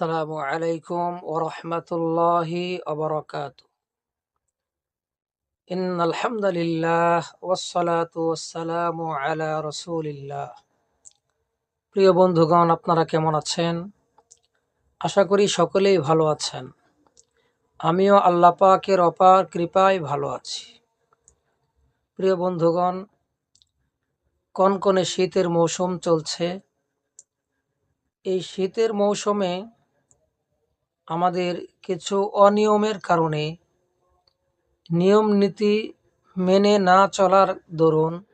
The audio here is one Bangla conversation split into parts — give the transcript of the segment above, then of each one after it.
আসসালামু আলাইকুম ওরহমতুল্লাহি অবরকাত ইন আলহামদুলিল্লাহ ওসলাতু ওসালামু আলা রসুলিল্লাহ। প্রিয় বন্ধুগণ, আপনারা কেমন আছেন? আশা করি সকলেই ভালো আছেন। আমিও আল্লাপাকের অপার কৃপায় ভালো আছি। প্রিয় বন্ধুগণ, কনকনে শীতের মৌসুম চলছে। এই শীতের মৌসুমে আমাদের কিছু অনিয়মের কারণে নিয়ম নীতি মেনে না চলার দরুন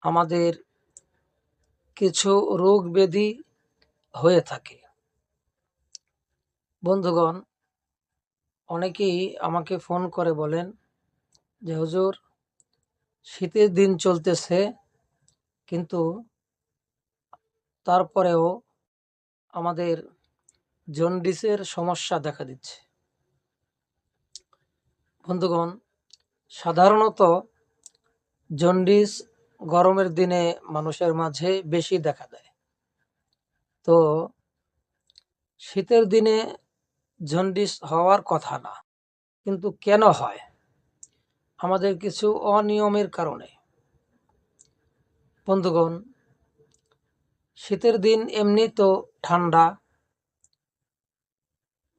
আমাদের কিছু রোগ ব্যাধি হয়ে থাকে। বন্ধুগণ, অনেকেই আমাকে ফোন করে বলেন যে, হুজুর, শীতের দিন চলতেছে, কিন্তু তারপরেও আমাদের জন্ডিসের সমস্যা দেখা দিচ্ছে। বন্ধুগণ, সাধারণত জন্ডিস গরমের দিনে মানুষের মাঝে বেশি দেখা দেয়। তো শীতের দিনে জন্ডিস হওয়ার কথা না, কিন্তু কেন হয়? আমাদের কিছু অনিয়মের কারণে। বন্ধুগণ, শীতের দিন এমনি তো ঠান্ডা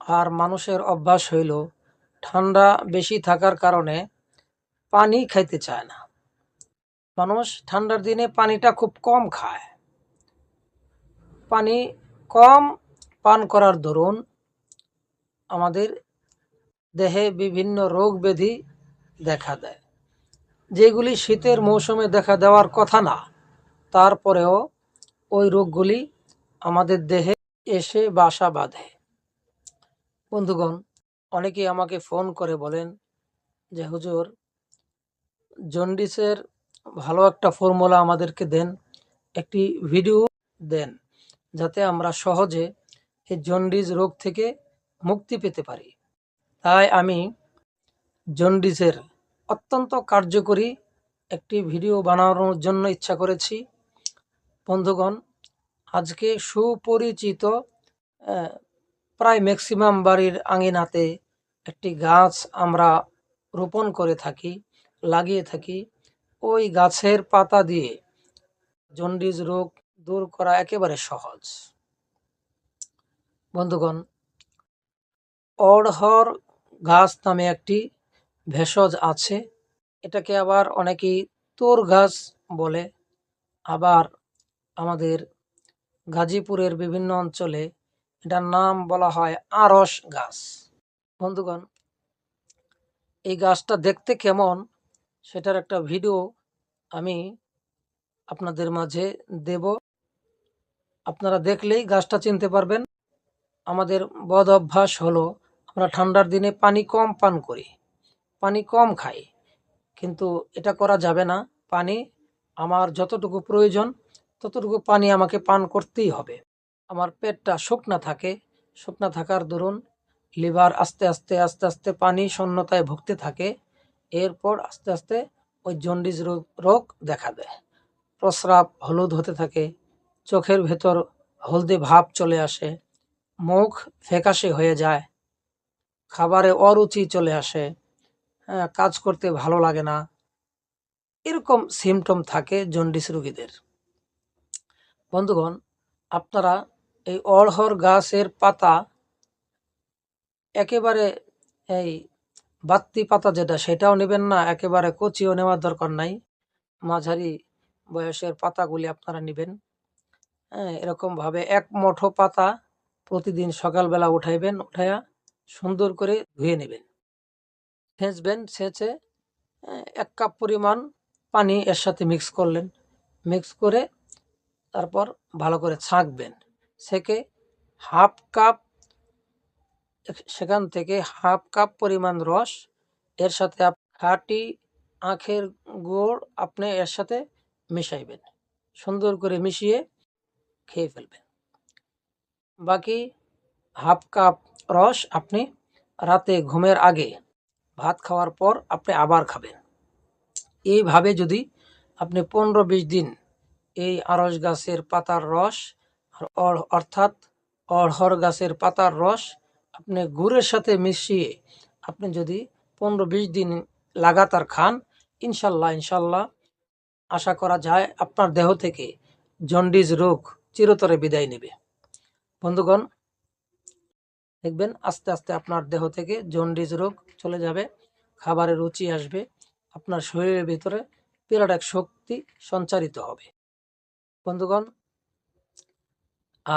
আর মানুষের অভ্যাস হইল ঠান্ডা বেশি থাকার কারণে পানি খাইতে চায় না। মানুষ ঠান্ডার দিনে পানিটা খুব কম খায়। পানি কম পান করার দরুন আমাদের দেহে বিভিন্ন রোগ ব্যাধি দেখা দেয়। যেগুলি শীতের মৌসুমে দেখা দেওয়ার কথা না, তারপরেও ওই রোগগুলি আমাদের দেহে এসে বাসা বাঁধে। বন্ধুগণ, অনেকেই আমাকে ফোন করে বলেন যে, হুজুর, জন্ডিসের ভালো একটা ফর্মুলা আমাদেরকে দেন, একটি ভিডিও দেন, যাতে আমরা সহজে এই জন্ডিস রোগ থেকে মুক্তি পেতে পারি। তাই আমি জন্ডিসের অত্যন্ত কার্যকরী একটি ভিডিও বানানোর জন্য ইচ্ছা করেছি। বন্ধুগণ, আজকে সুপরিচিত প্রায় ম্যাক্সিমাম বাড়ির আঙিনাতে একটি গাছ আমরা রোপণ করে থাকি, লাগিয়ে থাকি। ওই গাছের পাতা দিয়ে জন্ডিস রোগ দূর করা একেবারে সহজ। বন্ধুগণ, অড়হর গাছ নামে একটি ভেষজ আছে। এটাকে আবার অনেকেই তোর গাছ বলে। আবার আমাদের গাজীপুরের বিভিন্ন অঞ্চলে এটার নাম বলা হয় আরস গাছ। বন্ধুগণ, এই গাছটা দেখতে কেমন সেটার একটা ভিডিও আমি আপনাদের মাঝে দেব। আপনারা দেখলেই গাছটা চিনতে পারবেন। আমাদের বদ অভ্যাস হলো, আমরা ঠান্ডার দিনে পানি কম পান করি, পানি কম খাই। কিন্তু এটা করা যাবে না। পানি আমার যতটুকু প্রয়োজন, ততটুকু পানি আমাকে পান করতেই হবে। আমার পেটটা শুকনা থাকে। শুকনা থাকার দরুন লিভার আস্তে আস্তে আস্তে আস্তে পানি শূন্যতায় ভুগতে থাকে। এরপর আস্তে আস্তে ওই জন্ডিস রোগ রোগ দেখা দেয়। প্রস্রাব হলুদ হতে থাকে। চোখের ভেতর হলদে ভাব চলে আসে। মুখ ফ্যাকাশে হয়ে যায়। খাবারে অরুচি চলে আসে। হ্যাঁ, কাজ করতে ভালো লাগে না। এরকম সিমটম থাকে জন্ডিস রোগীদের। বন্ধুগণ আপনারা এই অড়হর গাছের পাতা একেবারে এই বাত্তি পাতা যেটা, সেটাও নেবেন না, একেবারে কচিও নেওয়ার দরকার নাই। মাঝারি বয়সের পাতাগুলি আপনারা নেবেন। হ্যাঁ এরকমভাবে এক মুঠো পাতা প্রতিদিন সকালবেলা উঠাইবেন, উঠাইয়া সুন্দর করে ধুয়ে নেবেন। ছেঁচবেন ছেঁচে এক কাপ পরিমাণ পানি এর সাথে মিক্স করলেন। মিক্স করে তারপর ভালো করে ছাঁকবেন। সেকে হাফ কাপ, সেখান থেকে হাফ কাপ পরিমাণ রস। এর সাথে খাঁটি আখের গুড় আপনি এর সাথে মিশাইবেন। সুন্দর করে মিশিয়ে খেয়ে ফেলবেন। বাকি হাফ কাপ রস আপনি রাতে ঘুমের আগে ভাত খাওয়ার পর আপনি আবার খাবেন। এইভাবে যদি আপনি পনেরো বিশ দিন এই আরস গাছের পাতার রস অর্থাৎ অড়হর গাছের পাতার রস আপনি গুড়ের সাথে মিশিয়ে আপনি যদি পনেরো বিশ দিন লাগাতার খান, ইনশাল্লাহ ইনশাল্লাহ আশা করা যায় আপনার দেহ থেকে জন্ডিস রোগ চিরতরে বিদায় নেবে। বন্ধুগণ, দেখবেন আস্তে আস্তে আপনার দেহ থেকে জন্ডিস রোগ চলে যাবে, খাবারের রুচি আসবে, আপনার শরীরের ভিতরে বিরাট এক শক্তি সঞ্চারিত হবে। বন্ধুগণ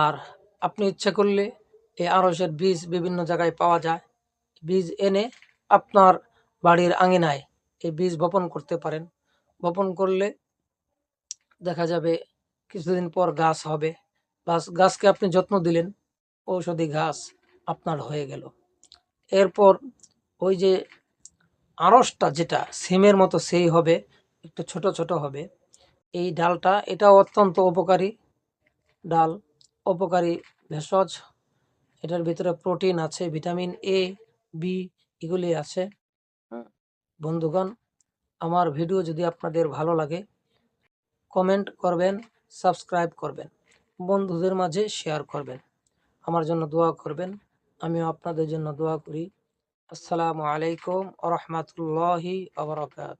আর আপনি ইচ্ছা করলে এই আরসের বীজ বিভিন্ন জায়গায় পাওয়া যায়। বীজ এনে আপনার বাড়ির আঙিনায় এই বীজ বপন করতে পারেন। বপন করলে দেখা যাবে কিছুদিন পর গাছ হবে। গাছ গাছকে আপনি যত্ন দিলেন, ঔষধি গাছ আপনার হয়ে গেল। এরপর ওই যে আড়সটা যেটা সিমের মতো সেই হবে, একটু ছোট ছোট হবে। এই ডালটা এটাও অত্যন্ত উপকারী ডাল। উপকারী ভেষজ এটার ভিতরে প্রোটিন আছে ভিটামিন এ বি এগুলি আছে। বন্ধুগণ আমার ভিডিও যদি আপনাদের ভালো লাগে কমেন্ট করবেন সাবস্ক্রাইব করবেন বন্ধুদের মাঝে শেয়ার করবেন আমার জন্য দোয়া করবেন আমিও আপনাদের জন্য দোয়া করি। আসসালামু আলাইকুম আ রহমতুল্লাহি আবরকাত